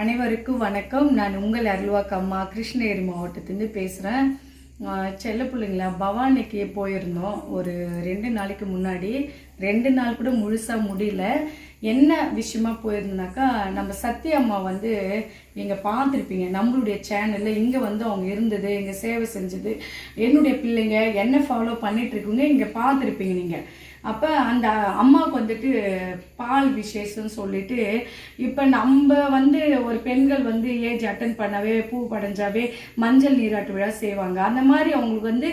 அனைவருக்கும் வணக்கம். நான் உங்கள் அருள்வாக்கு அம்மா கிருஷ்ணகிரி மாவட்டத்துலேருந்து பேசுகிறேன் செல்ல பிள்ளைங்களா பவானிக்கு போயிருந்தோம். ஒரு ரெண்டு நாளைக்கு முன்னாடி. ரெண்டு நாள் கூட முழுசாக முடியல. என்ன விஷயமா போயிருந்தோம்னாக்கா நம்ம சத்யா அம்மா வந்து நீங்கள் பார்த்துருப்பீங்க. நம்மளுடைய சேனலில் இங்கே வந்து அவங்க இருந்தது இங்கே சேவை செஞ்சது. என்னுடைய பிள்ளைங்க என்ன ஃபாலோ பண்ணிகிட்ருக்குங்க இங்கே பார்த்துருப்பீங்க நீங்கள் அப்போ அந்த அம்மாவுக்கு வந்துட்டு பால் விசேஷம்னு சொல்லிட்டு இப்போ நம்ம வந்து ஒரு பெண்கள் வந்து ஏஜ் அட்டன் பண்ணவே பூ படைஞ்சாவே மஞ்சள் நீராட்டு விழா செய்வாங்க. அந்த மாதிரி அவங்களுக்கு வந்து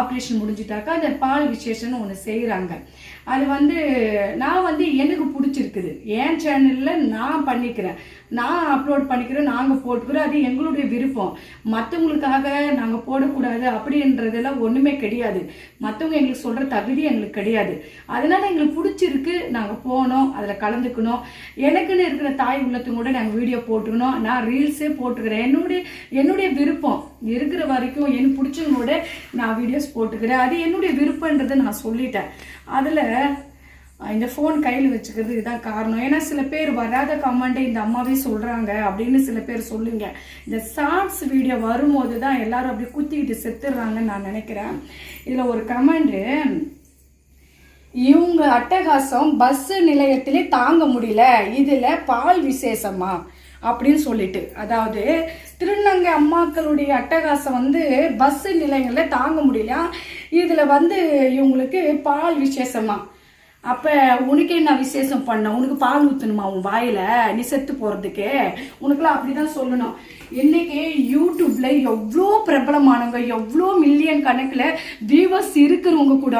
ஆப்ரேஷன் முடிஞ்சிட்டாக்கா அந்த பால் விசேஷம்னு ஒன்று செய்கிறாங்க அது வந்து நான் வந்து எனக்கு பிடிச்சிருக்குது. என் சேனலில் நான் பண்ணிக்கிறேன். நான் அப்லோட் பண்ணிக்கிறேன் நாங்கள் போட்டுக்கிறோம் அது எங்களுடைய விருப்பம். மற்றவங்களுக்காக நாங்கள் போடக்கூடாது அப்படின்றதெல்லாம் ஒன்றுமே கிடையாது. மற்றவங்க எங்களுக்கு சொல்கிற தகுதி எங்களுக்கு கிடையாது. அதனால் எங்களுக்கு பிடிச்சிருக்கு நாங்கள் போனோம் அதில் கலந்துக்கணும். எனக்குன்னு இருக்கிற தாய் உள்ளத்து கூட நாங்கள் வீடியோ போட்டுக்கணும். நான் ரீல்ஸே போட்டுக்கிறேன். என்னுடைய என்னுடைய விருப்பம். இருக்கிற வரைக்கும் எனக்கு பிடிச்சவங்களோட நான் வீடியோஸ் போட்டுக்கிறேன். அது என்னுடைய விருப்பன்றதை நான் சொல்லிட்டேன். அதில் இந்த ஃபோன் கையில் வச்சுக்கிறது இதுதான் காரணம். ஏன்னா சில பேர் வராத கமெண்ட்டை இந்த அம்மாவே சொல்கிறாங்க அப்படின்னு சில பேர் சொல்லுங்க. இந்த ஷார்ட்ஸ் வீடியோ வரும்போது தான் எல்லாரும் அப்படி குத்திக்கிட்டு செத்துடுறாங்கன்னு நான் நினைக்கிறேன். இதில் ஒரு கமெண்டு இவங்க அட்டகாசம் பஸ் நிலையத்திலே தாங்க முடியல இதில் பால் விசேஷமா? அப்படின்னு சொல்லிட்டு. அதாவது திருநங்கை அம்மாக்களுடைய அட்டகாசம் வந்து பஸ் நிலையங்களில் தாங்க முடியல இதில் வந்து இவங்களுக்கு பால் விசேஷமா? அப்ப உனக்கு என்ன விசேஷம் பண்ண? உனக்கு பால் ஊத்தணுமா உன் வாயில? நீ செத்து போறதுக்கு? உனக்குலாம் அப்படிதான் சொல்லணும். இன்னைக்கு யூடியூப்ல எவ்வளோ பிரபலமானவங்க எவ்வளோ மில்லியன் கணக்கில் வியூவர்ஸ் இருக்கிறவங்க கூட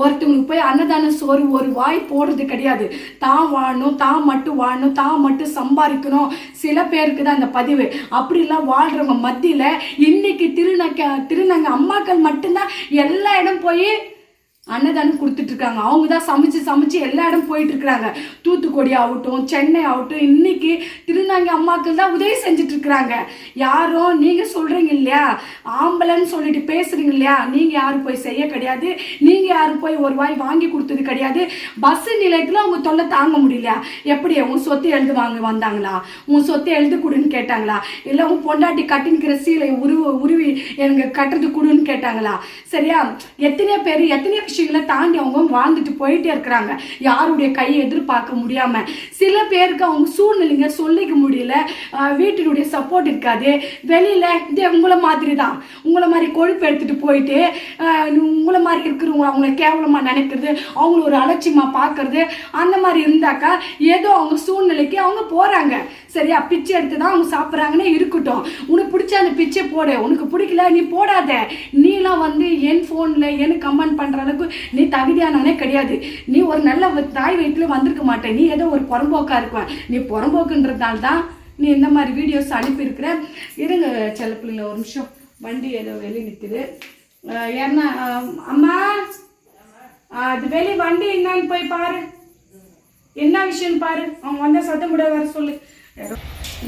ஒருத்தவங்களுக்கு போய் அன்னதான சோறு ஒரு வாய் போடுறது கிடையாது. தான் வாழணும் தான் மட்டும் வாழணும் தான் மட்டும் சம்பாதிக்கணும். சில பேருக்கு தான் அந்த பதிவு. அப்படிலாம் வாழ்றவங்க மத்தியில் இன்னைக்கு திருநங்க திருநங்க அம்மாக்கள் மட்டும்தான் எல்லா இடம் போய் அன்னதானம் கொடுத்துட்ருக்காங்க. அவங்க தான் சமைச்சு சமைச்சு எல்லா இடம் போயிட்டுருக்குறாங்க தூத்துக்குடி ஆகட்டும் சென்னை ஆகட்டும் இன்னைக்கு திருநாங்க அம்மாக்கள் தான் உதவி செஞ்சுட்டு இருக்கிறாங்க யாரும் நீங்கள் சொல்கிறீங்க இல்லையா? ஆம்பளைன்னு சொல்லிட்டு பேசுகிறீங்க இல்லையா? நீங்கள் யாரும் போய் செய்ய கிடையாது. நீங்கள் யாரும் போய் ஒரு வாய் வாங்கி கொடுத்தது கிடையாது. பஸ் நிலையத்தில் அவங்க தொல்லை தாங்க முடியலையா எப்படி உன் சொத்து எழுது வாங்க வந்தாங்களா? உன் சொத்தை எழுது கொடுன்னு கேட்டாங்களா? இல்லை உன் பொண்டாட்டி கட்டின்கிற சீலை உருவ உருவி எனக்கு கட்டுறது கொடுன்னு கேட்டாங்களா? சரியா? எத்தனை பேர் எத்தனை விஷயங்களை தாண்டி அவங்க வாழ்ந்துட்டு போயிட்டே இருக்கிறாங்க. யாருடைய கையை எதிர்பார்க்க முடியாம. சில பேருக்கு அவங்க சூழ்நிலைங்க சொல்லிக்க முடியல. வீட்டினுடைய சப்போர்ட் இருக்காது. வெளியில இதே உங்களை மாதிரி தான் உங்களை மாதிரி கொழுப்பு எடுத்துட்டு போயிட்டு உங்களை மாதிரி இருக்கிறவங்க அவங்கள கேவலமா நினைக்கிறது அவங்கள ஒரு அலட்சியமா பார்க்கறது அந்த மாதிரி இருந்தாக்கா ஏதோ அவங்க சூழ்நிலைக்கு அவங்க போறாங்க. சரியா? பிச்சை எடுத்து தான் அவங்க சாப்பிட்றாங்கன்னே இருக்கட்டும். உனக்கு பிடிச்ச அந்த பிச்சை போடு. உனக்கு பிடிக்கல நீ போடாத. நீலாம் வந்து என் ஃபோனில் என்ன கமெண்ட் பண்ணுற அளவுக்கு நீ தகுதியானவனே கிடையாது. நீ ஒரு நல்ல தாய் வயிற்றுல வந்திருக்க மாட்டே. நீ ஏதோ ஒரு புறம்போக்கா இருக்க நீ புறம்போக்குன்றதுனால தான் நீ இந்த மாதிரி வீடியோஸ் அனுப்பியிருக்கிற. இருங்க செல்ல பிள்ளைங்கள ஒரு நிமிஷம். வண்டி ஏதோ வெளியே நிற்குது ஏன்னா அம்மா அது வெளியே வண்டி என்னன்னு போய் பாரு. என்ன விஷயம்னு பாரு. அவங்க வந்தால் சத்தம் கூட வர சொல்லு.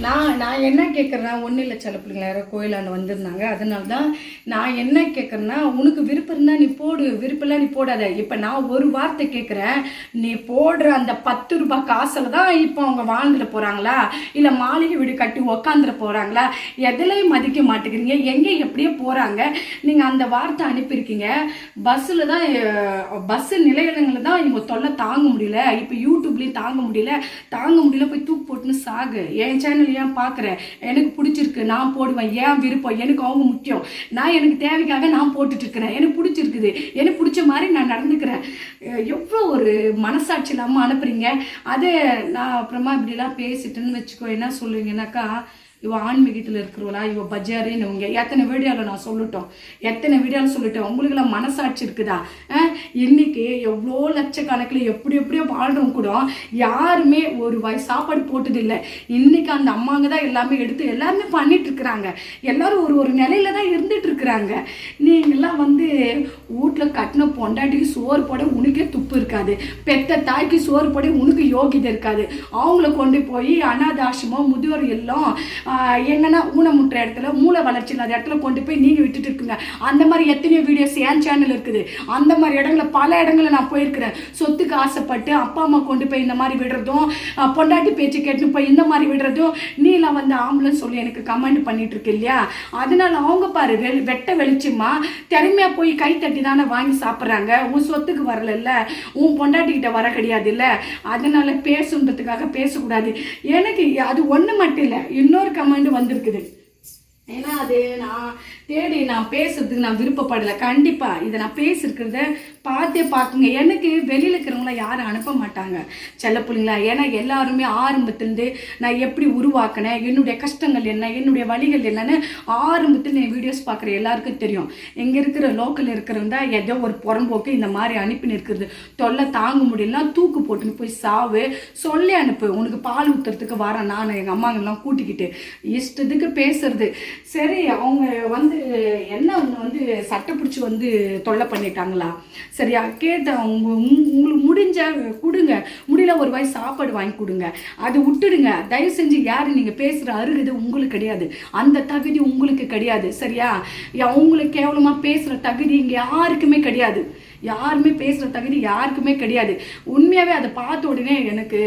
நான் நான் என்ன கேட்குறேன்னா ஒன்றும் இல்லை சில பிள்ளைங்கள யாரோ கோயிலாண்டு வந்திருந்தாங்க. அதனால தான் நான் என்ன கேட்குறேன்னா உனக்கு விருப்பம் இருந்தால் நீ போடு விருப்பம்லாம் நீ போடாத. இப்போ நான் ஒரு வார்த்தை கேட்குறேன் நீ போடுற அந்த பத்து ரூபாய் காசில் தான் இப்போ அவங்க வாழ்ந்துட போகிறாங்களா இல்லை மாளிகை வீடு கட்டி உக்காந்துட போகிறாங்களா எதுலையும் மதிக்க மாட்டேங்கிறீங்க. எங்கே எப்படியோ போகிறாங்க நீங்கள் அந்த வார்த்தை அனுப்பியிருக்கீங்க. பஸ்ஸில் தான் பஸ்ஸு நிலையங்களில் தான் இவங்க தொல்லை தாங்க முடியல. இப்போ யூடியூப்லேயும் தாங்க முடியல. தாங்க முடியல போய் தூக்கு போட்டுன்னு சாகு. ஏன் சேனல் ஏன் பார்க்குறேன் எனக்கு பிடிச்சிருக்கு நான் போடுவேன் ஏன் விருப்பம்? எனக்கு அவங்க முக்கியம். நான் எனக்கு தேவைக்காக நான் போட்டுட்டு இருக்கிறேன் எனக்கு பிடிச்சிருக்குது. எனக்கு பிடிச்ச மாதிரி நான் நடந்துக்கிறேன். எவ்வளோ ஒரு மனசாட்சி இல்லாமல் அனுப்புறீங்க? அது நான் அப்புறமா இப்படிலாம் பேசிட்டேன்னு வச்சுக்கோ என்ன சொல்லுவீங்கன்னாக்கா இவ ஆன்மீகத்தில் இருக்கிறவளா இவ பஜாரின்னு உங்க எத்தனை வீடியோவில் நான் சொல்லட்டும். எத்தனை வீடியோவில் சொல்லிட்டேன் உங்களுக்குலாம் மனசாட்சி இருக்குதா? இன்னைக்கு எவ்வளோ லட்சக்கணக்கில் எப்படி எப்படியோ வாழ்றோம் கூட யாருமே ஒரு வாய் சாப்பாடு போட்டது இல்லை இன்னைக்கு அந்த அம்மாங்க தான் எல்லாமே எடுத்து எல்லாருமே பண்ணிட்டு இருக்கிறாங்க. எல்லாரும் ஒரு ஒரு நிலையில தான் இருந்துட்டு இருக்கிறாங்க நீங்களாம் வந்து வீட்டில் கட்டின பொண்டாட்டிக்கு சோறு போட உனக்கே துப்பு இருக்காது. பெத்த தாய்க்கு சோறு போட உனக்கு யோகிதை இருக்காது. அவங்கள கொண்டு போய் அனாதாசிரமம் முதியோர் எல்லாம் ஆஹ், எங்கன்னா ஊனமுற்ற இடத்துல மூளை வளர்ச்சி இல்லாத இடத்துல கொண்டு போய் நீங்கள் விட்டுட்டு இருக்குங்க. அந்த மாதிரி எத்தனையோ வீடியோஸ் என் சேனல் இருக்குது. அந்த மாதிரி இடங்களில் பல இடங்களில் நான் போயிருக்கிறேன். சொத்துக்கு ஆசைப்பட்டு அப்பா அம்மா கொண்டு போய் இந்த மாதிரி விடுறதும் பொண்டாட்டி பேச்சு கேட்டு போய் இந்த மாதிரி விடுறதும் நீலாம் வந்து ஆம்புலன்ஸ் சொல்லி எனக்கு கமெண்ட் பண்ணிட்டு இருக்கு இல்லையா? அதனால அவங்க பாரு கெட்ட வெட்ட வெளிச்சமா? திறமையா போய் கை தட்டி தானே வாங்கி சாப்பிட்றாங்க. உன் சொத்துக்கு வரலல்ல. உன் பொண்டாட்டிக்கிட்ட வர கிடையாது இல்ல அதனால பேசுன்றதுக்காக பேசக்கூடாது. எனக்கு அது ஒண்ணு மட்டும் இல்லை இன்னொரு கமெண்ட் வந்திருக்குது. ஏன்னா அது நான் தேடி நான் பேசுறதுக்கு நான் விருப்பப்படலை. கண்டிப்பா இதை நான் பேசிருக்கிறத பார்த்தே பார்க்குங்க. எனக்கு வெளியில இருக்கிறவங்கள யாரும் அனுப்ப மாட்டாங்க. செல்ல பிள்ளைங்களா ஏன்னா எல்லாருமே ஆரம்பத்துலேருந்து நான் எப்படி உருவாக்கினேன் என்னுடைய கஷ்டங்கள் என்ன என்னுடைய வழிகள் என்னன்னு ஆரம்பத்தில் என் வீடியோஸ் பார்க்குற எல்லாருக்கும் தெரியும். இங்கே இருக்கிற லோக்கல் இருக்கிறவங்க தான் ஏதோ ஒரு புறம்போக்கு இந்த மாதிரி அனுப்பின்னு இருக்கிறது தொல்லை தாங்க முடியலன்னா தூக்கு போட்டுன்னு போய் சாவு சொல்லி அனுப்பு. உனக்கு பால் ஊத்துறதுக்கு வரேன். நான் எங்கள் அம்மாங்கெல்லாம் கூட்டிக்கிட்டு இஷ்டத்துக்கு பேசுறது. சரி அவங்க வந்து என்ன அவங்க வந்து சட்டை பிடிச்சி வந்து தொல்லை பண்ணிட்டாங்களா? சரியா? கேட்டேன் உங்களுக்கு முடிஞ்ச கொடுங்க. முடியல ஒரு வாய் சாப்பாடு வாங்கி கொடுங்க. அது விட்டுடுங்க. தயவு செஞ்சு யாரு நீங்க பேசுற அருகது உங்களுக்கு கிடையாது. அந்த தகுதி உங்களுக்கு கிடையாது. சரியா? அவங்களுக்கு கேவலமா பேசுற தகுதி இங்க யாருக்குமே கிடையாது. யாருமே பேசுகிற தகுதி யாருக்குமே கிடையாது. உண்மையாகவே அதை பார்த்த உடனே எனக்கு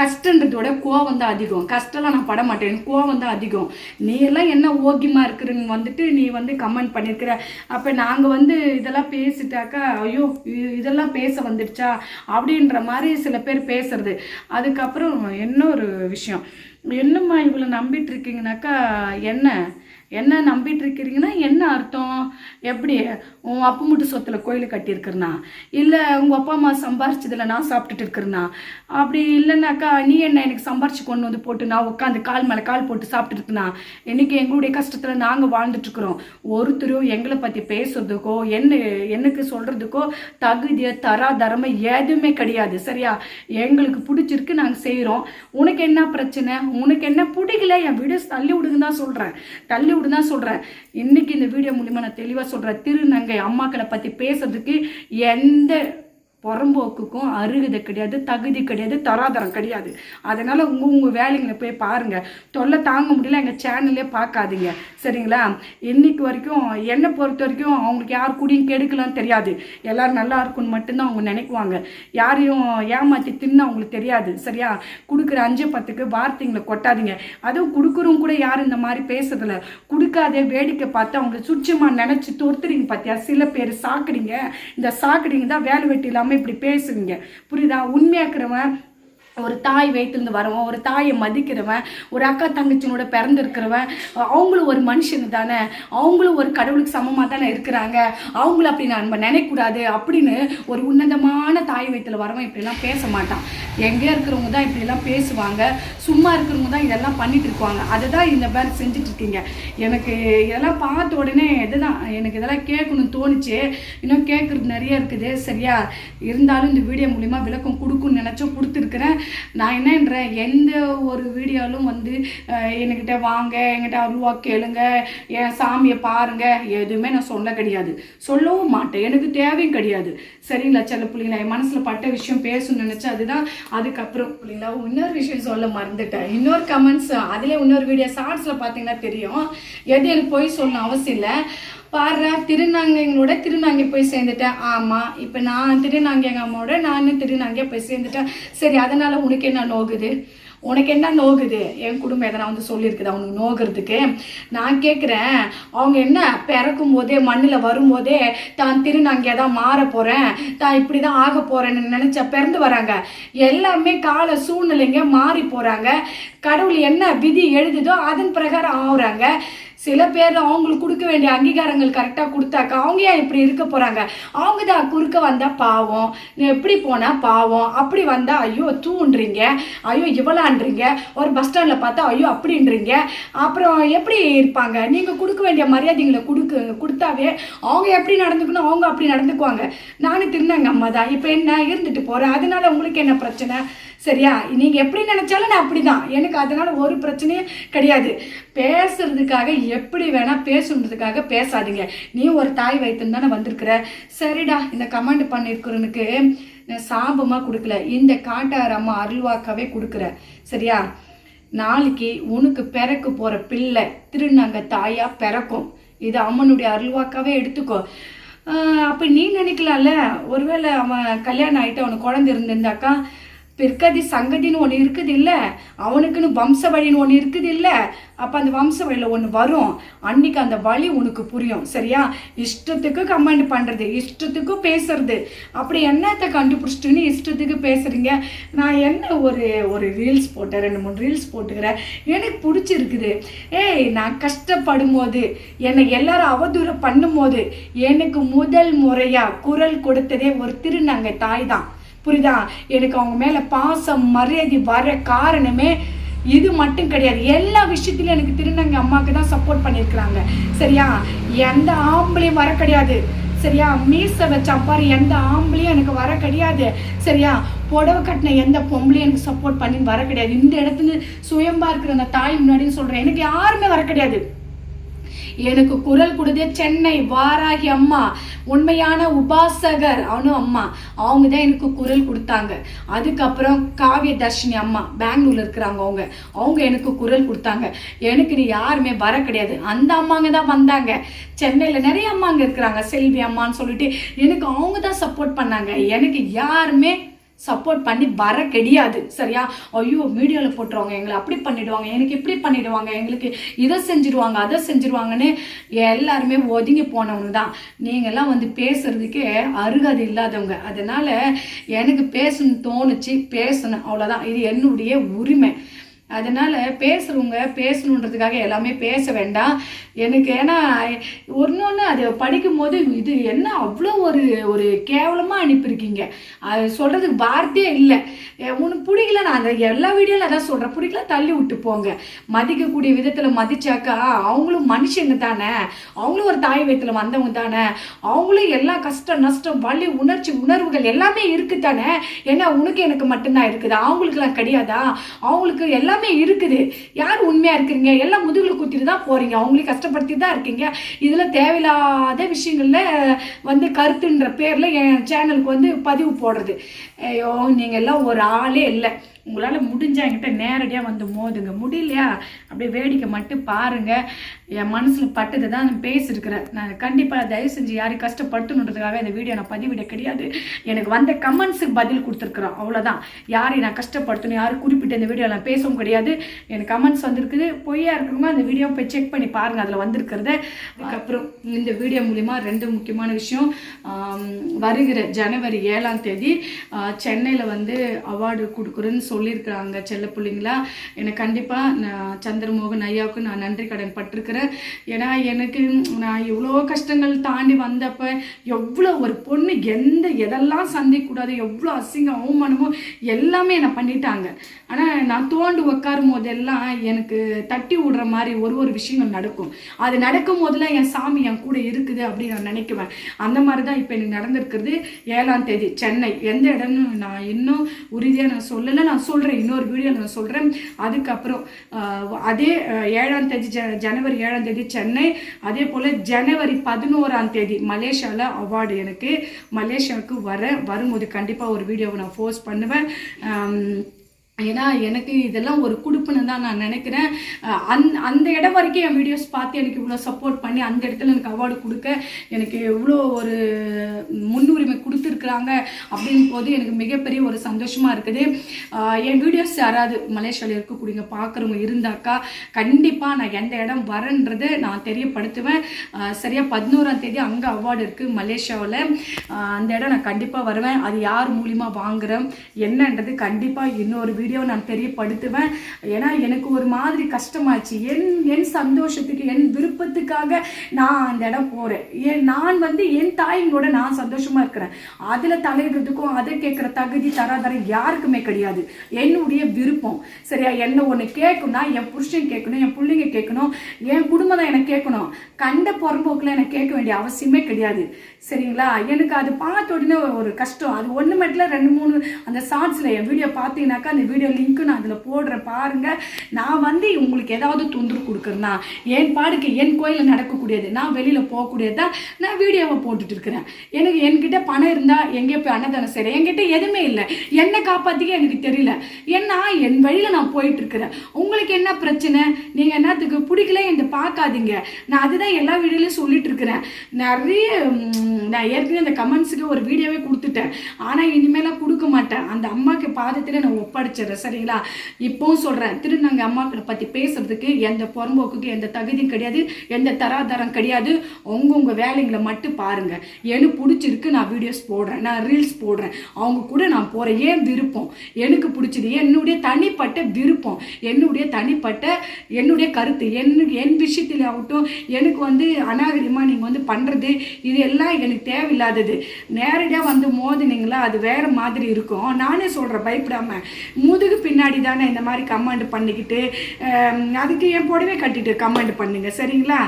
கஷ்டன்றதோட கோவம் தான் அதிகம். கஷ்டம்லாம் நான் பட மாட்டேன். எனக்கு கோவம் தான் அதிகம். நீ எல்லாம் என்ன ஓகியமாக இருக்கிறன்னு வந்துட்டு நீ வந்து கமெண்ட் பண்ணியிருக்கிற. அப்போ நாங்கள் வந்து இதெல்லாம் பேசிட்டாக்கா ஐயோ இதெல்லாம் பேச வந்துடுச்சா? அப்படின்ற மாதிரி சில பேர் பேசுறது. அதுக்கப்புறம் இன்னொரு விஷயம். என்னம்மா இவ்வளோ நம்பிட்டு இருக்கீங்கனாக்கா என்ன? என்ன நம்பிட்டு இருக்கிறீங்கன்னா என்ன அர்த்தம்? எப்படி? உன் அப்பா மட்டும் சொத்துல கோயில் கட்டியிருக்கிறனா? இல்லை உங்கள் அப்பா அம்மா சம்பாரிச்சதில் நான் சாப்பிட்டுட்டு இருக்கிறனா? அப்படி இல்லைனாக்கா நீ என்ன எனக்கு சம்பாரிச்சு கொண்டு வந்து போட்டு நான் உட்காந்து கால் மேலே கால் போட்டு சாப்பிட்டு இருக்கனா? இன்னைக்கு எங்களுடைய கஷ்டத்தில் நாங்கள் வாழ்ந்துட்டு இருக்கிறோம் ஒருத்தரும் எங்களை பற்றி பேசுறதுக்கோ என்ன எனக்கு சொல்கிறதுக்கோ தகுதியை தராதரமை எதுவுமே கிடையாது சரியா? எங்களுக்கு பிடிச்சிருக்கு நாங்கள் செய்கிறோம் உனக்கு என்ன பிரச்சனை? உனக்கு என்ன பிடிக்கல? என் வீடு தள்ளி விடுங்க தான் சொல்கிறேன் தள்ளி விடு தான் சொல்கிறேன் இன்னைக்கு இந்த வீடியோ மூலிமா நான் தெளிவாக சொல்கிறேன் திருநங்கை அம்மாக்களை பற்றி பேசுறதுக்கு எந்த புறம்போக்குக்கும் அருகதை கிடையாது தகுதி கிடையாது தராதரம் கிடையாது. அதனால் உங்கள் உங்கள் வேலைங்களை போய் பாருங்கள் தொல்லை தாங்க முடியல எங்கள் சேனல்லே பார்க்காதீங்க. சரிங்களா? இன்னைக்கு வரைக்கும் என்னை பொறுத்த வரைக்கும் அவங்களுக்கு யார் கூடயும் கெடுக்கலன்னு தெரியாது. எல்லோரும் நல்லா இருக்கும்னு மட்டும்தான் அவங்க நினைக்குவாங்க. யாரையும் ஏமாற்றி தின்னு அவங்களுக்கு தெரியாது சரியா? கொடுக்குற அஞ்சு பத்துக்கு வார்த்தைங்களை கொட்டாதீங்க. அதுவும் கொடுக்குறவங்க கூட யாரும் இந்த மாதிரி பேசுறதில்ல. கொடுக்காதே வேடிக்கை பார்த்து அவங்க சுட்சமாக நினச்சி தொடுத்துறீங்க பார்த்தியா சில பேர் சாக்குறீங்க இந்த சாக்குறீங்க தான் வேலை வெட்டி இல்லாமல் இப்படி பேசுவீங்க புரியுதா? உண்மையாக்குறவன் ஒரு தாய் வயிற்றுலேருந்து வரவன் ஒரு தாயை மதிக்கிறவன் ஒரு அக்கா தங்கச்சினோட பிறந்திருக்கிறவன் அவங்களும் ஒரு மனுஷனு தானே. அவங்களும் ஒரு கடவுளுக்கு சமமாக தானே இருக்கிறாங்க. அவங்கள அப்படி நம்ம நினைக்கக்கூடாது அப்படின்னு ஒரு உன்னதமான தாய் வயிற்றுல வரவன் இப்படிலாம் பேச மாட்டான். எங்கே இருக்கிறவங்க தான் இப்படிலாம் பேசுவாங்க. சும்மா இருக்கிறவங்க தான் இதெல்லாம் பண்ணிட்டு இருக்குவாங்க அதை தான் இந்த பேர் செஞ்சுட்டு இருக்கீங்க. எனக்கு இதெல்லாம் பார்த்த உடனே இதுதான் எனக்கு இதெல்லாம் கேட்கணும்னு தோணுச்சு. இன்னும் கேட்குறது நிறைய இருக்குது. சரியா? இருந்தாலும் இந்த வீடியோ மூலிமா விளக்கம் கொடுக்குன்னு நினச்சோம் கொடுத்துருக்குறேன். நான் என்னன்றேன் எந்த ஒரு வீடியோலும் வந்து என்கிட்ட வாங்க என்கிட்ட அருவா கேளுங்க என் சாமியை பாருங்க எதுவுமே நான் சொல்ல கிடையாது. சொல்லவும் மாட்டேன். எனக்கு தேவையும் கிடையாது. சரிங்களா சில பிள்ளைங்களா என் மனசில் பட்ட விஷயம் பேசணும்னு நினச்சா அதுதான் அதுக்கப்புறம் பிள்ளைங்களா இன்னொரு விஷயம் சொல்ல மறந்துட்டேன். இன்னொரு கமெண்ட்ஸ் அதிலே இன்னொரு வீடியோ ஷார்ட்ஸில் பார்த்தீங்கன்னா தெரியும். எது எனக்கு போய் சொல்லணும் அவசியம் இல்லை. பாரு திருநாங்கைங்களோட திருநாங்கை போய் சேர்ந்துட்டேன் ஆமாம் இப்போ நான் திருநாங்கை அம்மாவோட நான் திருநாங்கே போய் சேர்ந்துட்டேன் சரி அதனால் உனக்கு என்ன நோகுது? உனக்கு என்ன நோகுது? என் குடும்பம் எதனா வந்து சொல்லியிருக்குது? அவனுக்கு நோகிறதுக்கு. நான் கேட்குறேன் அவங்க என்ன பிறக்கும் போதே மண்ணில் வரும்போதே தான் திருநாங்கே தான் மாற போகிறேன் தான் இப்படி தான் ஆக போகிறேன்னு நினச்சா பிறந்து வராங்க. எல்லாமே கால சூழ்நிலைங்க மாறி போகிறாங்க கடவுள் என்ன விதி எழுதுதோ அதன் பிரகாரம் ஆகுறாங்க சில பேர் அவங்களுக்கு கொடுக்க வேண்டிய அங்கீகாரங்கள் கரெக்டாக கொடுத்தாக்கா அவங்க ஏன் இப்படி இருக்க போகிறாங்க அவங்க தான் குறுக்க வந்தால் பாவம் எப்படி போனால் பாவம் அப்படி வந்தால் ஐயோ தூன்றீங்க ஐயோ இவ்வளான்றீங்க ஒரு பஸ் ஸ்டாண்டில் பார்த்தா ஐயோ அப்படின்றீங்க அப்புறம் எப்படி இருப்பாங்க? நீங்கள் கொடுக்க வேண்டிய மரியாதைகளை கொடுக்கு கொடுத்தாவே அவங்க எப்படி நடந்துக்கணும்? அவங்க அப்படி நடந்துக்குவாங்க. நானும் திருந்தாங்க அம்மா தான். இப்போ என்ன இருந்துட்டு போகிறேன் அதனால உங்களுக்கு என்ன பிரச்சனை? சரியா? நீங்கள் எப்படி நினைச்சாலும் நான் அப்படிதான். எனக்கு அதனால் ஒரு பிரச்சனையும் கிடையாது. பேசுறதுக்காக எப்படி வேணால் பேசுன்றதுக்காக பேசாதீங்க. நீ ஒரு தாய் வயிற்றுன்னு தானே வந்திருக்கிற. சரிடா இந்த கமெண்ட் பண்ணிருக்கிறவனுக்கு சாபமாக கொடுக்கல. இந்த காட்டார் அம்மா அருள்வாக்காவே கொடுக்குற. சரியா? நாளைக்கு உனக்கு பிறக்க போகிற பிள்ளை திருநங்க தாயாக பிறக்கும். இது அம்மனுடைய அருள்வாக்காவே எடுத்துக்கோ. அப்போ நீ நினைக்கலாம்ல? ஒருவேளை அவன் கல்யாணம் ஆகிட்டு அவனுக்கு குழந்தை இருந்திருந்தாக்கா பிற்கதி சங்கதின்னு ஒன்று இருக்குது இல்லை அவனுக்குன்னு வம்ச வழின்னு ஒன்று இருக்குது இல்லை அப்போ அந்த வம்ச வழியில் ஒன்று வரும். அன்னைக்கு அந்த வழி உனக்கு புரியும் சரியா? இஷ்டத்துக்கு கமெண்ட் பண்ணுறது இஷ்டத்துக்கு பேசுறது. அப்படி என்னத்தை கண்டுபிடிச்சிட்டுன்னு இஷ்டத்துக்கு பேசுறீங்க? நான் என்ன ஒரு ஒரு ரீல்ஸ் போட்டேன் ரெண்டு மூணு ரீல்ஸ் போட்டுக்கிறேன். எனக்கு பிடிச்சிருக்குது. ஏய் நான் கஷ்டப்படும் போது என்னை எல்லாரும் அவதூறு பண்ணும்போது எனக்கு முதல் முறையாக குரல் கொடுத்ததே ஒரு திருநங்கை தாய் தான். புரியுதா? எனக்கு அவங்க மேல பாசம் மரியாதை வர காரணமே இது மட்டும் கிடையாது. எல்லா விஷயத்திலும் எனக்கு திருநங்கை அம்மாவுக்கு தான் சப்போர்ட் பண்ணியிருக்கிறாங்க. சரியா? எந்த ஆம்பளையும் வர கிடையாது. சரியா? மீச வச்சா பாரு எந்த ஆம்பளையும் எனக்கு வர கிடையாது. சரியா? புடவை கட்டின எந்த பொம்பளையும் எனக்கு சப்போர்ட் பண்ணி வர கிடையாது. இந்த இடத்துல சுயம்பா இருக்கிற அந்த தாய் முன்னாடின்னு சொல்றேன். எனக்கு யாருமே வர கிடையாது. எனக்கு குரல் கொடுத்தே சென்னை வாராகி அம்மா உண்மையான உபாசகர். அவனும் அம்மா. அவங்க தான் எனக்கு குரல் கொடுத்தாங்க. அதுக்கப்புறம் காவிய தர்ஷினி அம்மா பெங்களூர்ல இருக்கிறாங்க அவங்க. அவங்க எனக்கு குரல் கொடுத்தாங்க. எனக்கு நீ யாருமே வர கிடையாது. அந்த அம்மாங்க தான் வந்தாங்க. சென்னையில் நிறைய அம்மாங்க இருக்கிறாங்க. செல்வி அம்மான்னு சொல்லிட்டு எனக்கு அவங்க தான் சப்போர்ட் பண்ணாங்க. எனக்கு யாருமே சப்போர்ட் பண்ணி வர கிடையாது. சரியா? ஐயோ மீடியாவில் போட்டுருவாங்க எங்களை அப்படி பண்ணிடுவாங்க எனக்கு இப்படி பண்ணிடுவாங்க எங்களுக்கு இதை செஞ்சிருவாங்க அதை செஞ்சிருவாங்கன்னு எல்லாருமே ஒதுங்கி போனவங்க தான். நீங்கள்லாம் வந்து பேசுறதுக்கே அருகது இல்லாதவங்க. அதனால எனக்கு பேசணும் தோணுச்சு பேசணும். அவ்வளோதான் இது என்னுடைய உரிமை. அதனால் பேசுகிறவங்க பேசணுன்றதுக்காக எல்லாமே பேச வேண்டாம். எனக்கு ஏன்னா ஒன்று ஒன்று அது படிக்கும்போது இது என்ன அவ்வளோ ஒரு ஒரு கேவலமாக அனுப்பியிருக்கீங்க. அது சொல்கிறதுக்கு வார்த்தையே இல்லை. உனக்கு பிடிக்கல நான் அந்த எல்லா வீடியோவில் அதான் சொல்கிறேன் பிடிக்கல தள்ளி விட்டு போங்க. மதிக்கக்கூடிய விதத்தில் மதிச்சாக்கா அவங்களும் மனுஷங்க தானே. அவங்களும் ஒரு தாய் வயிற்றுல வந்தவங்க தானே. அவங்களும் எல்லா கஷ்டம் நஷ்டம் வலி உணர்ச்சி உணர்வுகள் எல்லாமே இருக்குது தானே. ஏன்னா உனக்கு எனக்கு மட்டும்தான் இருக்குது. அவங்களுக்குலாம் கிடையாதா? அவங்களுக்கு எல்லாமே இருக்குது. யார் உண்மையாக இருக்கிறீங்க? எல்லாம் முதுகில் குத்திட்டு தான் போகிறீங்க அவங்களையும் கஷ்டப்படுத்தி தான் இருக்கீங்க. இதில் தேவையில்லாத விஷயங்களில் வந்து கருத்துன்ற பேரில் என் சேனலுக்கு வந்து பதிவு போடுறது. ஐயோ நீங்கள் எல்லாம் ஒரு ஆளே இல்லை. உங்களால் முடிஞ்சா என்கிட்ட நேரடியாக வந்து மோதுங்க. முடியலையா? அப்படியே வேடிக்கை மட்டும் பாருங்கள் என் மனசில் பட்டதை தான் நான் பேசியிருக்கிறேன். நான் கண்டிப்பாக தயவு செஞ்சு யாரையும் கஷ்டப்படுத்தணுன்றதுக்காக இந்த வீடியோ நான் பதிவிட கிடையாது. எனக்கு வந்த கமெண்ட்ஸுக்கு பதில் கொடுத்துருக்குறோம். அவ்வளோதான் யாரையும் நான் கஷ்டப்படுத்தணும் யாரும் குறிப்பிட்ட இந்த வீடியோ நான் பேசவும் கிடையாது. எனக்கு கமெண்ட்ஸ் வந்திருக்குது. பொய்யா இருக்கிறவங்க அந்த வீடியோ போய் செக் பண்ணி பாருங்க அதில் வந்திருக்கிறத. அதுக்கப்புறம் இந்த வீடியோ மூலிமா ரெண்டு முக்கியமான விஷயம் வருகிற ஜனவரி ஏழாம் தேதி சென்னையில் வந்து அவார்டு கொடுக்குறேன்னு சொல்லியிருக்கிறாங்க செல்ல பிள்ளைங்களா எனக்கு கண்டிப்பாக நான் சந்திரமோகன் ஐயாவுக்கு நான் நன்றி கடன் பட்டிருக்கிறேன். ஏன்னா எனக்கு நான் இவ்வளோ கஷ்டங்கள் தாண்டி வந்தப்ப எவ்வளோ ஒரு பொண்ணு எந்த எதெல்லாம் சந்திக்கக்கூடாது எவ்வளோ அசிங்கம் அவமானமோ எல்லாமே என்னை பண்ணிட்டாங்க. ஆனால் நான் தோண்டு உட்காரும் போதெல்லாம் எனக்கு தட்டி விடுற மாதிரி ஒரு ஒரு விஷயங்கள் நடக்கும். அது நடக்கும் போதெல்லாம் என் சாமி என் கூட இருக்குது அப்படின்னு நான் நினைக்குவேன். அந்த மாதிரி தான் இப்போ எனக்கு நடந்திருக்கிறது ஏழாம் தேதி சென்னை. எந்த இடம்னு நான் இன்னும் உறுதியாக நான் சொல்லலை. நான் சொல்கிறேன் இன்னொரு வீடியோவில் நான் சொல்கிறேன் அதுக்கப்புறம் அதே ஏழாம் தேதி ஜ ஜனவரி ஏழாம் தேதி சென்னை அதே போல் ஜனவரி பதினோராம் தேதி மலேசியாவில் அவார்டு எனக்கு. மலேசியாவுக்கு வர வரும்போது கண்டிப்பாக ஒரு வீடியோவை நான் போஸ்ட் பண்ணுவேன். ஏன்னா எனக்கு இதெல்லாம் ஒரு குடுப்புன்னு தான் நான் நினைக்கிறேன். அந் அந்த இடம் வரைக்கும் என் வீடியோஸ் பார்த்து எனக்கு இவ்வளோ சப்போர்ட் பண்ணி அந்த இடத்துல எனக்கு அவார்டு கொடுக்க எனக்கு எவ்வளோ ஒரு முன்னுரிமை கொடுத்துருக்குறாங்க அப்படின் போது எனக்கு மிகப்பெரிய ஒரு சந்தோஷமாக இருக்குது. என் வீடியோஸ் யாராவது மலேசியாவில் இருக்கக்கூடியவங்க பார்க்குறவங்க இருந்தாக்கா கண்டிப்பாக நான் எந்த இடம் வரேன்றதை நான் தெரியப்படுத்துவேன். சரியாக பதினோராம் தேதி அங்கே அவார்டு இருக்குது மலேசியாவில். அந்த இடம் நான் கண்டிப்பாக வருவேன். அது யார் மூலிமா வாங்குகிறேன் என்னன்றது கண்டிப்பாக இன்னொரு வீடியோ வீடியோவை நான் தெரியப்படுத்துவேன். ஏன்னா எனக்கு ஒரு மாதிரி கஷ்டமாச்சு. என் என் சந்தோஷத்துக்கு என் விருப்பத்துக்காக நான் அந்த இடம் போகிறேன் என் நான் வந்து என் தாயினோட நான் சந்தோஷமாக இருக்கிறேன். அதில் தலையிடுறதுக்கும் அதை கேட்குற தகுதி தராதரம் யாருக்குமே கிடையாது. என்னுடைய விருப்பம். சரியா என்ன ஒன்று கேட்கணும்னா என் புருஷன் கேட்கணும் என் பிள்ளைங்க கேட்கணும் என் குடும்பம் தான் எனக்கு கேட்கணும். கண்ட புறம்போக்கில் எனக்கு கேட்க வேண்டிய அவசியமே கிடையாது. சரிங்களா? எனக்கு அது பார்த்த உடனே ஒரு கஷ்டம். அது ஒன்று மட்டும் ரெண்டு மூணு அந்த ஷார்ட்ஸில் என் வீடியோ பார்த்தீங்கன்னாக்கா அந்த வீடியோ லிங்க்கு நான் அதில் போடுறேன். பாருங்க. நான் வந்து உங்களுக்கு ஏதாவது தொந்தரவு கொடுக்குறேன்னா என் பாடுக்கு என் கோயிலில் நடக்கக்கூடியது நான் வெளியில் போகக்கூடியதா நான் வீடியோவை போட்டுட்டு இருக்கிறேன். எனக்கு என்கிட்ட பணம் இருந்தால் எங்கே போய் அன்னதானம் செய்கிறேன் என்கிட்ட எதுவுமே இல்லை. என்னை காப்பாற்றிக்க எனக்கு தெரியல. ஏன்னா என் வழியில் நான் போயிட்டு இருக்கிறேன். உங்களுக்கு என்ன பிரச்சனை? நீங்கள் என்னத்துக்கு பிடிக்கல என்று பார்க்காதீங்க. நான் அதுதான் எல்லா வீடியோலையும் சொல்லிட்டு இருக்கிறேன். நிறைய நான் ஏற்கனவே அந்த கமெண்ட்ஸுக்கு ஒரு வீடியோவே கொடுத்துட்டேன். ஆனால் இனிமேலாம் கொடுக்க மாட்டேன். அந்த அம்மாக்கு பாதத்தில் நான் ஒப்படைச்சேன் சரிங்களா? இப்போவும் சொல்கிறேன் திருநங்கை அம்மாக்களை பற்றி பேசுறதுக்கு எந்த புறம்போக்குக்கு எந்த தகுதியும் கிடையாது எந்த தராதரம் கிடையாது. உங்கவுங்க வேலைங்களை மட்டும் பாருங்க. எனக்கு பிடிச்சிருக்கு நான் வீடியோஸ் போடுறேன் நான் ரீல்ஸ் போடுறேன். அவங்க கூட நான் போகிறேன் ஏன் விருப்பம்? எனக்கு பிடிச்சது என்னுடைய தனிப்பட்ட விருப்பம். என்னுடைய தனிப்பட்ட என்னுடைய கருத்து. என் என் விஷயத்தில் ஆகட்டும் எனக்கு வந்து அநாகரிகமாக நீங்கள் வந்து பண்ணுறது இது எல்லாம் எனக்கு தேவையில்லாதது. நேரடியாக வந்து மோதினீங்களா? அது வேற மாதிரி இருக்கும். நானே சொல்கிறேன் பயப்படாம. முதுகு பின்னாடி தானே இந்த மாதிரி கமாண்ட் பண்ணிக்கிட்டு அதுக்கு என் புடவை கட்டிட்டு கமாண்ட் பண்ணுங்க சரிங்களா?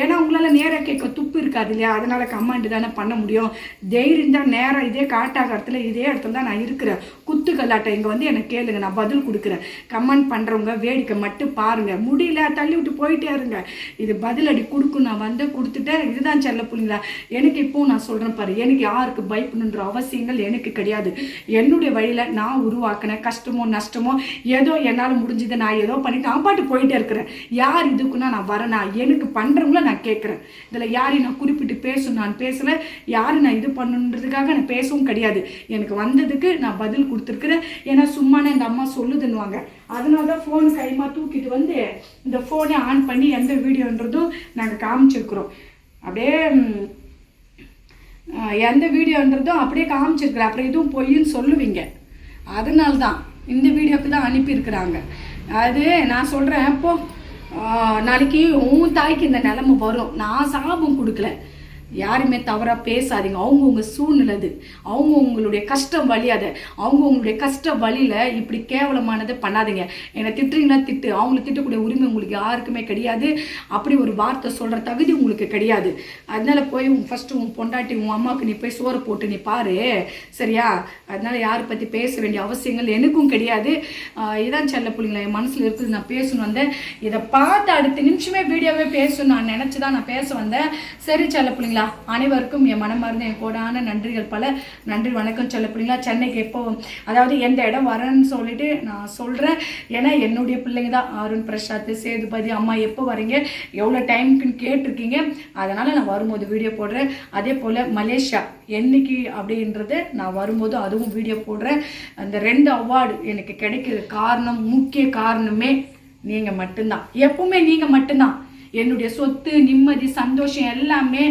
ஏன்னா உங்களால் நேராக கேட்க துப்பு இருக்காது இல்லையா? அதனால கமாண்ட் தானே பண்ண முடியும். தைரியம் தான் நேரம் இதே காட்டாகரத்தில் இதே இடத்துல தான் நான் இருக்கிறேன். குத்து கல்லாட்டம் இங்கே வந்து எனக்கு கேளுங்க நான் பதில் கொடுக்குறேன். கமெண்ட் பண்ணுறவங்க வேடிக்கை மட்டும் பாருங்கள் முடியல தள்ளி விட்டு போயிட்டே இருங்க. இது பதிலடி கொடுக்கும் நான் வந்து கொடுத்துட்டேன். இதுதான் செல்ல புள்ளிங்களா? எனக்கு இப்போவும் நான் சொல்கிறேன் பாரு எனக்கு யாருக்கு பயப்படணுன்ற அவசியங்கள் எனக்கு கிடையாது. என்னுடைய வழியில் நான் உருவாக்கின கஷ்டமோ நஷ்டமோ ஏதோ என்னால் முடிஞ்சது நான் ஏதோ பண்ணிட்டு நான் பாட்டு போயிட்டே இருக்கிறேன். யார் இதுக்குன்னா நான் வரேனா? எனக்கு பண்ணுறவங்கள நான் கேட்குறேன். இதில் யாரையும் நான் குறிப்பிட்டு பேசணும் நான் பேசலை. யார் நான் இது பண்ணுன்றதுக்காக நான் பேசவும் கிடையாது. எனக்கு வந்ததுக்கு நான் பதில் கொடுத்துருக்குறேன். ஏன்னா சும்மானே இந்த அம்மா சொல்லுதுன்னுவாங்க. அதனால தான் ஃபோன் கைமா தூக்கிட்டு வந்து இந்த ஃபோனை ஆன் பண்ணி எந்த வீடியோன்றதும் நாங்கள் காமிச்சிருக்கிறோம். அப்படியே எந்த வீடியோன்றதும் அப்படியே காமிச்சிருக்கிறேன். அப்புறம் இதுவும் பொய்ன்னு சொல்லுவீங்க. அதனால தான் இந்த வீடியோக்கு தான் அனுப்பியிருக்கிறாங்க. அது நான் சொல்கிறேன் இப்போ நாளைக்கு உன் தாய்க்கு இந்த நிலமை வரும். நான் சாபம் கொடுக்கல. யாருமே தவறாக பேசாதீங்க. அவங்கவுங்க சூழ்நிலை அது அவங்க உங்களுடைய கஷ்டம் வழி அவங்க உங்களுடைய கஷ்ட வழியில் இப்படி கேவலமானதை பண்ணாதீங்க. என்னை திட்டுறீங்கன்னா திட்டு. அவங்கள திட்டக்கூடிய உரிமை உங்களுக்கு யாருக்குமே கிடையாது. அப்படி ஒரு வார்த்தை சொல்கிற தகுதி உங்களுக்கு கிடையாது. அதனால போய் உன் ஃபஸ்ட்டு உன் பொண்டாட்டி உன் அம்மாவுக்கு நீ போய் சோறு போட்டு நீ பாரு. சரியா? அதனால யாரை பற்றி பேச வேண்டிய அவசியங்கள் எனக்கும் கிடையாது. இதான் செல்ல பிள்ளைங்களா என் மனசில் இருக்குது. நான் பேசணும் வந்தேன். இதை பார்த்து அடுத்த நிமிஷமே வீடியோவே பேசணும் நான் நினச்சி தான் நான் பேச வந்தேன். சரி செல்ல பிள்ளைங்களா அனைவருக்கும் என் மனமார்ந்த என் கோடான நன்றிகள். பல நன்றி வணக்கம் சொல்ல பிள்ளைங்களா சென்னைக்கு எப்போ அதாவது எந்த இடம் வரேன்னு சொல்லிட்டு நான் சொல்கிறேன் ஏன்னா என்னுடைய பிள்ளைங்க தான். அருண் பிரசாத் சேதுபதி அம்மா எப்போ வரீங்க? எவ்வளோ டைமுக்குன்னு கேட்டிருக்கீங்க. அதனால் நான் வரும்போது வீடியோ போடுறேன். அதே போல் மலேசியா என்னைக்கு அப்படின்றது நான் வரும்போது அதுவும் வீடியோ போடுறேன். அந்த ரெண்டு அவார்டு எனக்கு கிடைக்கிற காரணம் முக்கிய காரணமே நீங்கள் மட்டும்தான். எப்பவுமே நீங்கள் மட்டும்தான். என்னுடைய சொத்து நிம்மதி சந்தோஷம் எல்லாமே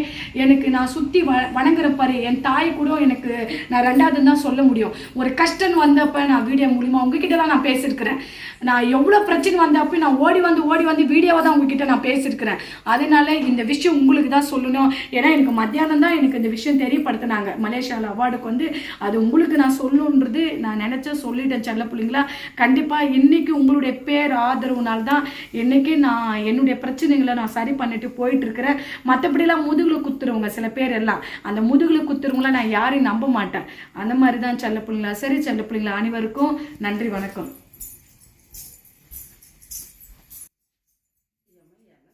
எனக்கு நான் சுற்றி வ வணங்குற பாரு என் தாய் கூட எனக்கு நான் ரெண்டாவது தான் சொல்ல முடியும். ஒரு கஷ்டம் வந்தப்ப நான் வீடியோ மூலிமா உங்ககிட்ட தான் நான் பேசியிருக்கிறேன். நான் எவ்வளோ பிரச்சனை வந்தப்ப நான் ஓடி வந்து ஓடி வந்து வீடியோவை தான் உங்ககிட்ட நான் பேசியிருக்கிறேன். அதனால இந்த விஷயம் உங்களுக்கு தான் சொல்லணும். ஏன்னா எனக்கு மத்தியானம் தான் எனக்கு இந்த விஷயம் தெரியப்படுத்தினாங்க. மலேசியாவில் அவார்டுக்கு வந்து அது உங்களுக்கு நான் சொல்லணுன்றது நான் நினச்ச சொல்லிட்டேன் செல்ல பிள்ளைங்களா. கண்டிப்பாக இன்னைக்கு உங்களுடைய பேர் ஆதரவுனால தான் இன்னைக்கு நான் என்னுடைய பிரச்சனைகளை நான் சரி பண்ணிட்டு போயிட்டு இருக்கிறேன் மற்றபடிலாம் முதுகில் குத்துருவங்க சில பேர் எல்லாம் அந்த முதுகில் குத்துருவங்களாம் நான் யாரையும் நம்ப மாட்டேன். அந்த மாதிரி தான் செல்ல பிள்ளைங்களா சரி செல்ல பிள்ளைங்களா அனைவருக்கும் நன்றி வணக்கம்.